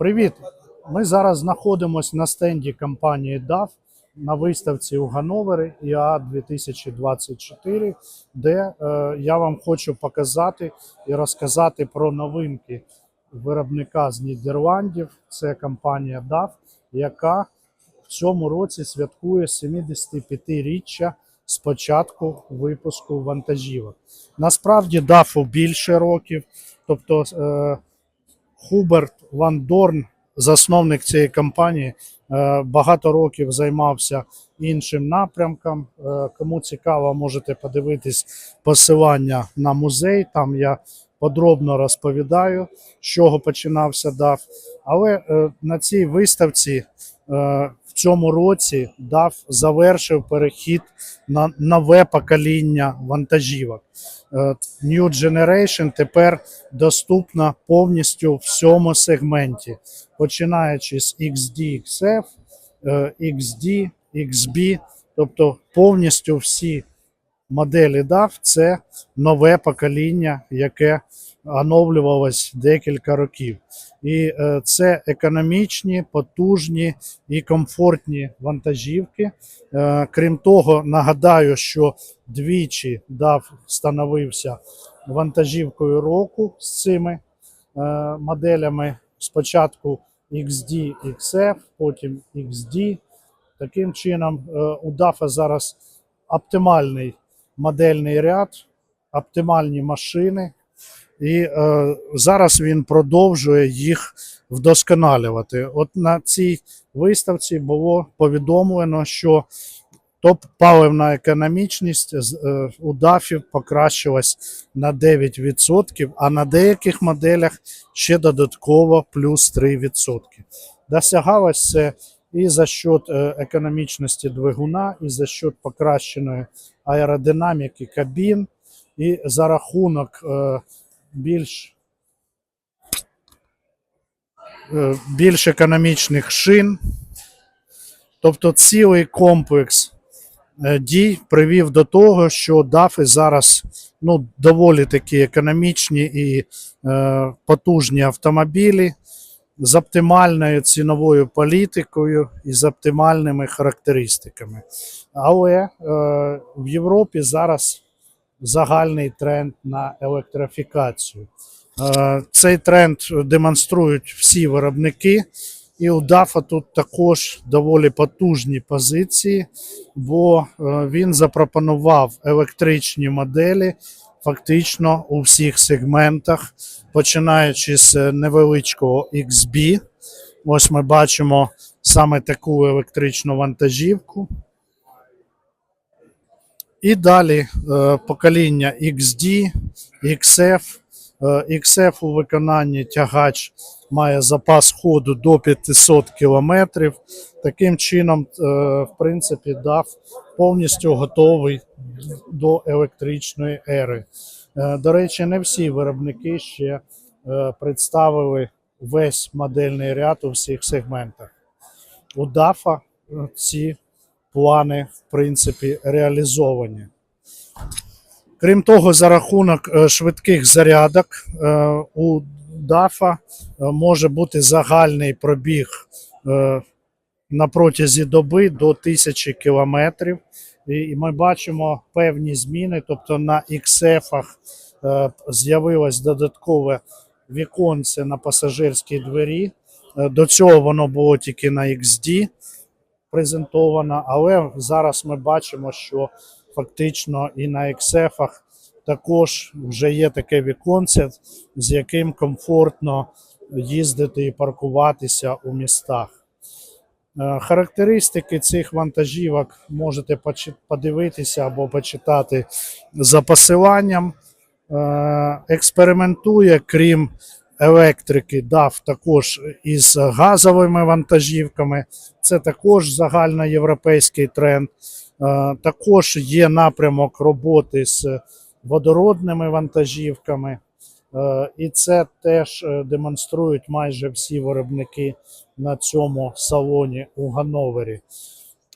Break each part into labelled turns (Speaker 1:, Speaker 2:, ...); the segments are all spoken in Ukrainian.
Speaker 1: Привіт! Ми зараз знаходимося на стенді компанії DAF на виставці у Ганновері ІА 2024, де е, я вам хочу показати і розказати про новинки виробника з Нідерландів. Це компанія DAF, яка в цьому році святкує 75-річчя з початку випуску вантажівок. Насправді DAF більше років, тобто. Е, Хуберт Ван Дорн, засновник цієї компанії, е, багато років займався іншим напрямком. Е, Кому цікаво, можете подивитись посилання на музей. Там я подробно розповідаю, з чого починався ДАФ. Але е, на цій виставці цьому році DAF завершив перехід на нове покоління вантажівок. Е, New Generation тепер доступна повністю в всьому сегменті, починаючи з XD, XF, е, XD, XB, тобто повністю всі моделі DAF – це нове покоління, яке оновлювалось декілька років. І е, це економічні, потужні і комфортні вантажівки. Е, Крім того, нагадаю, що двічі DAF становився вантажівкою року з цими е, моделями. Спочатку XD, XF, потім XD. Таким чином, у DAF зараз оптимальний модельний ряд, оптимальні машини, і е, зараз він продовжує їх вдосконалювати. От на цій виставці було повідомлено, що топ-паливна економічність з- е, у ДАФів покращилась на 9%, а на деяких моделях ще додатково плюс 3%. Досягалось це і за счет е, економічності двигуна, і за счет покращеної аеродинаміки кабін, і за рахунок е, більш, е, більш економічних шин. Тобто цілий комплекс е, дій привів до того, що ДАФи зараз ну, доволі такі економічні і е, потужні автомобілі з оптимальною ціновою політикою і з оптимальними характеристиками. Але е, в Європі зараз загальний тренд на електрифікацію. Е, Цей тренд демонструють всі виробники, і у DAF тут також доволі потужні позиції, бо е, він запропонував електричні моделі фактично у всіх сегментах, починаючи з невеличкого XB. Ось ми бачимо саме таку електричну вантажівку. І далі е, покоління XD, XF. Е, XF у виконанні тягач має запас ходу до 500 км. Таким чином, е, в принципі, DAF повністю готовий до електричної ери. Е, До речі, не всі виробники ще е, представили весь модельний ряд у всіх сегментах. У DAF е, ці плани, в принципі, реалізовані. Крім того, за рахунок е, швидких зарядок е, у DAF може бути загальний пробіг е, на протязі доби до 1000 кілометрів. І ми бачимо певні зміни. Тобто на XF е, з'явилось додаткове віконце на пасажирській двері. Е, До цього воно було тільки на XD презентовано, але зараз ми бачимо, що фактично і на XF також вже є таке віконце, з яким комфортно їздити і паркуватися у містах. Е, Характеристики цих вантажівок можете подивитися або почитати за посиланням. Е, Експериментує, крім електрики, DAF також із газовими вантажівками. Це також загальноєвропейський тренд. Е, Також є напрямок роботи з водородними вантажівками. Е, І це теж е, демонструють майже всі виробники на цьому салоні у Ганновері.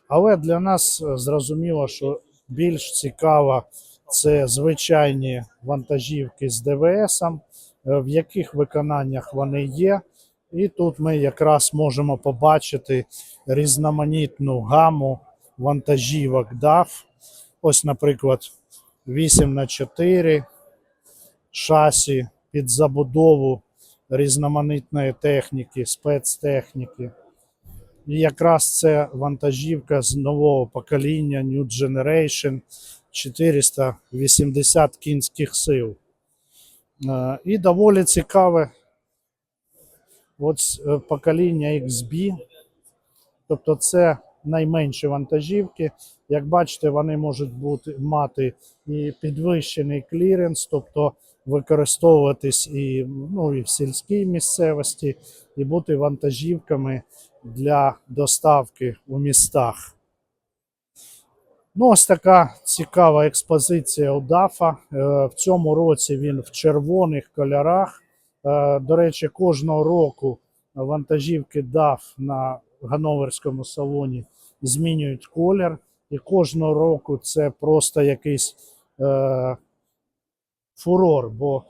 Speaker 1: Але для нас зрозуміло, що більш цікаво це звичайні вантажівки з ДВС, в яких виконаннях вони є, І тут ми якраз можемо побачити різноманітну гаму вантажівок DAF. Ось, наприклад, 8 на 4 шасі під забудову різноманітної техніки, спецтехніки. І якраз це вантажівка з нового покоління New Generation 480 кінських сил. Е, І доволі цікаве от е, покоління XB. Тобто це найменші вантажівки. Як бачите, вони можуть бути, мати і підвищений кліренс, тобто використовуватись і, ну, і в сільській місцевості, і бути вантажівками для доставки у містах. Ну, ось така цікава експозиція у ДАФа. Е, В цьому році він в червоних кольорах. Е, До речі, кожного року вантажівки DAF на Ганноверському салоні змінюють колір. І кожного року це просто якийсь е, фурор, бо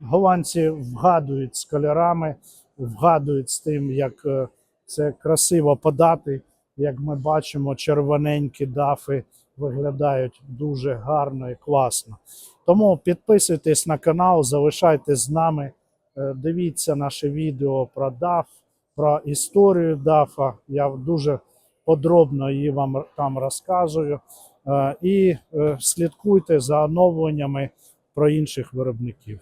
Speaker 1: голландці вгадують з кольорами, вгадують з тим, як це красиво подати. Як ми бачимо, червоненькі дафи виглядають дуже гарно і класно. Тому підписуйтесь на канал, залишайтесь з нами, е, дивіться наше відео про DAF, про історію DAF. Я дуже подробно її вам там розказую. Е, І е, слідкуйте за оновленнями про інших виробників.